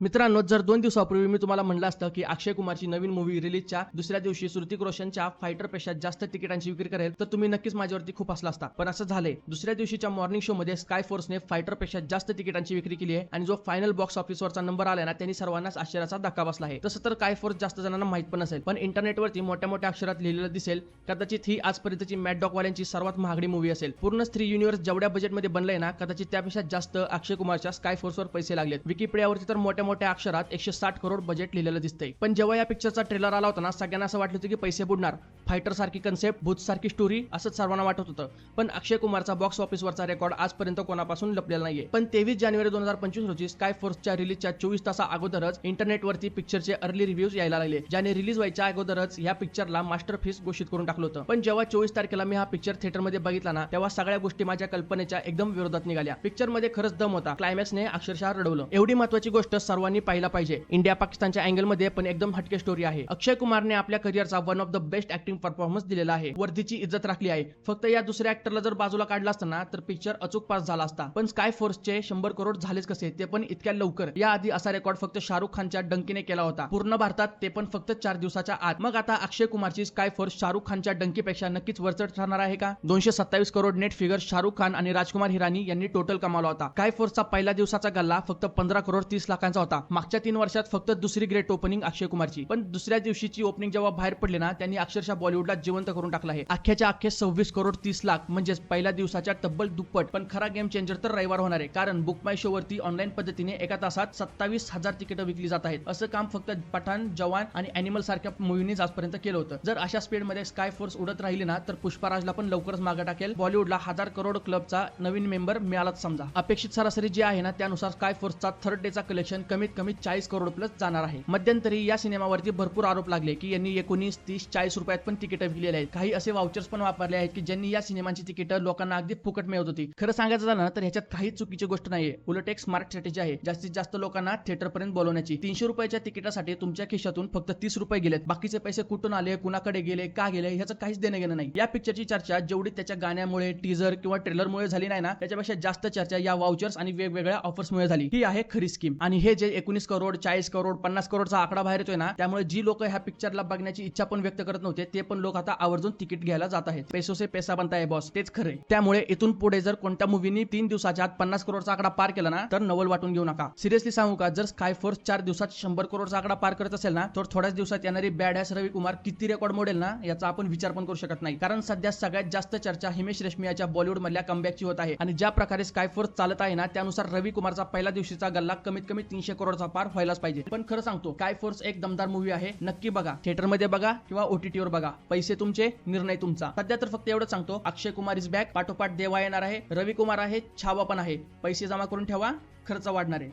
मित्रांनो जर दोन दिवसापूर्वी मी तुम्हाला म्हणलं असतं की अक्षय कुमारची नवीन मूवी रिलीजच्या दुसऱ्या दिवशी श्रुतिक रोशनच्या फायटरपेक्षा जास्त तिकिटांची विक्री करेल तर तुम्ही नक्कीच माझ्यावरती खूप हसला असता. पण असं झालंय दुसऱ्या दिवशीच्या मॉर्निंग शो मध्ये स्काय फोर्सने फायटरपेक्षा जास्त तिकिटांची विक्री केली आहे आणि जो फायनल बॉक्स ऑफिसवरचा नंबर आलाय ना त्यांनी सर्वांनाच आश्चर्याचा धक्का बसला आहे. तसं तर काय फोर्स जास्त जणांना माहीत पण नसेल पण इंटरनेटवरती मोठ्या मोठ्या अक्षरात लिहिलेलं दिसेल कदाचित ही आजपर्यंतची मॅट डॉकवाल्यांची सर्वात महागडी मूवी असेल. पूर्ण थ्री युनिव्हर्स जेवढ्या बजेटमध्ये बनलंय ना कदाचित त्यापेक्षा जास्त अक्षय कुमारच्या स्काय फोर्सवर पैसे लागलेत. विकिपीडियावरती तर मोठ्या मोठ्या अक्षरात एकशे साठ करोड बजेट लिहिलेलं दिसतंय. पण जेव्हा या पिक्चरचा ट्रेलर आला होता ना सगळ्यांना असं वाटलं होतं की पैसे बुडणार. फायटर सारखी कन्सेप्ट भूत सारखी स्टोरी असंच सर्वांना वाटत होतं. पण अक्षय कुमारचा बॉक्स ऑफिसवरचा रेकॉर्ड आजपर्यंत कोणापासून लपलेला नाहीये. पण तेवीस जानेवारी दोन हजार पंचवीस रोजी स्काय फोर्सच्या रिलीजच्या चोवीस तासा अगोदरच इंटरनेटवरती पिक्चरचे अर्ली रिव्ह्यूज यायला लागले. ज्याने रिलीज व्हायच्या अगोदरच या पिक्चरला मास्टर फीस घोषित करून टाकलं होतं. पण जेव्हा चोवीस तारखेला मी हा पिक्चर थिएटरमध्ये बघितला ना तेव्हा सगळ्या गोष्टी माझ्या कल्पनेच्या एकदम विरोधात निघाल्या. पिक्चरमध्ये खरंच दम होता. क्लायमॅक्सने अक्षरशः रडवलं. एवढी महत्वाची गोष्ट सर्वांनी पाहिला पाहिजे. इंडिया पाकिस्तानच्या अँगलमध्ये पण एकदम हटके स्टोरी आहे. अक्षय कुमारने आपल्या करिअरचा one of the best acting performance दिलेला आहे. वर्धीची इज्जत राखली आहे. फक्त या दुसऱ्या ऍक्टरला जर बाजूला काढला असताना तर पिक्चर अचूक पास झाला असता. पण स्काय फोर्सचे शंभर करोड झालेच कसे? ते पण इतक्या लवकर. या आधी असा रेकॉर्ड फक्त शाहरुख खानच्या डंकीने केला होता. पूर्ण भारतात ते पण फक्त चार दिवसाच्या आत. मग आता अक्षय कुमारची स्काय फोर्स शाहरुख खानच्या डंकीपेक्षा नक्कीच वरचढ ठरणार आहे का? दोनशे सत्तावीस करोड नेट फिगर शाहरुख खान आणि राजकुमार हिरानी यांनी टोटल कमावला होता. स्काय फोर्सचा पहिल्या दिवसाचा गल्ला फक्त पंधरा करोड तीस लाखांचा होता. मागच्या तीन वर्षात फक्त दुसरी ग्रेट ओपनिंग अक्षय कुमारची. पण दुसऱ्या दिवशीची ओपनिंग जेव्हा बाहेर पडली ना त्यांनी अक्षरशः बॉलिवूडला जिवंत करून टाकलं आहे. अख्ख्याच्या अख्खे सव्वीस करोड तीस लाख म्हणजेच पहिल्या दिवसाच्या तब्बल दुप्पट. पण खरा गेम चेंजर तर रविवार होणार आहे. कारण बुक माय शो वरती ऑनलाईन पद्धतीने एका तासात सत्तावीस हजार तिकीट विकली जात आहेत. असं काम फक्त पठाण जवान आणि अॅनिमल सारख्या मुव्हीनीच आजपर्यंत केलं होतं. जर अशा स्पीडमध्ये स्काय फोर्स उडत राहिली ना तर पुष्पराजला पण लवकरच मागे टाकेल. बॉलिवूडला हजार करोड क्लबचा नवीन मेंबर मिळालाच समजा. अपेक्षित सरासरी जी आहे ना त्यानुसार स्काय फोर्सचा थर्ड डेचा कलेक्शन कमीत कमी चाळीस करोड प्लस जाणार आहे. मध्यंतरी या सिनेमावरती भरपूर आरोप लागले की यांनी एकोणीस तीस चाळीस रुपयात पण तिकीट विकलेली आहेत. काही असे वाउचर्स पण वापरले आहेत की ज्यांनी या सिनेमाची तिकीट लोकांना अगदी फुकट मिळत होती. खरं सांगायचं झालं तर ह्याच्यात काही चुकीची गोष्ट नाहीये. उलट एक स्मार्ट स्ट्रॅटेजी आहे. जास्तीत जास्त लोकांना थिएटर पर्यंत बोलवण्याची. तीनशे रुपयाच्या तिकिटासाठी तुमच्या खिशातून फक्त तीस रुपये गेलेत. बाकीचे पैसे कुठून आले कुणाकडे गेले का गेले ह्याचं काहीच देणं घेणं नाही. या पिक्चरची चर्चा जेवढी त्याच्या गाण्यामुळे टीजर किंवा ट्रेलरमुळे झाली नाही ना त्याच्यापेक्षा जास्त चर्चा या वाउचर्स आणि वेगवेगळ्या ऑफर्समुळे झाली. ही आहे खरी स्कीम आणि हे जे एकोणीस करोड चाळीस करोड पन्नास करोडचा आकडा बाहेर येतोय ना त्यामुळे जी लोक ह्या पिक्चरला बघण्याची इच्छा पण व्यक्त करत नव्हते ते पण लोक आता आवर्जून तिकीट घ्यायला जात आहेत. पैसो से पैसा बनताय बॉस तेच खरे त्यामुळे इथून पुढे जर कोणत्या मुव्हीनी तीन दिवसाच्या आत पन्नास करोडचा आकडा पार केला ना तर नवल वाटून घेऊ नका. सिरियसली सांगू का जर स्काय फोर्स चार दिवसात शंभर करोडचा आकडा पार करत असेल ना तर थोड्याच दिवसात येणारी बॅड ॲस रवी कुमार किती रेकॉर्ड मोडेल ना याचा आपण विचार पण करू शकत नाही. कारण सध्या सगळ्यात जास्त चर्चा हिमेश रेशमियाच्या बॉलिवूड मधल्या कमबॅकची होत आहे. आणि ज्या प्रकारे स्काय फोर्स चालत आहे ना त्यानुसार रवी कुमारचा पहिल्या दिवशीचा गल्ला कमीत कमी तीनशे करोडचा पार व्हायलाच पाहिजे. पण खरं सांगतो काय फोर्स एक दमदार मूवी आहे. नक्की बघा. थिएटरमध्ये बघा किंवा ओटीटीवर बघा. पैसे तुमचे निर्णय तुमचा. सध्या तर फक्त एवढं सांगतो अक्षय कुमार इज बॅक पाठोपाठ देवा येणार आहे. रवी कुमार आहे छावा पण आहे. पैसे जमा करून ठेवा खर्च वाढणार आहे.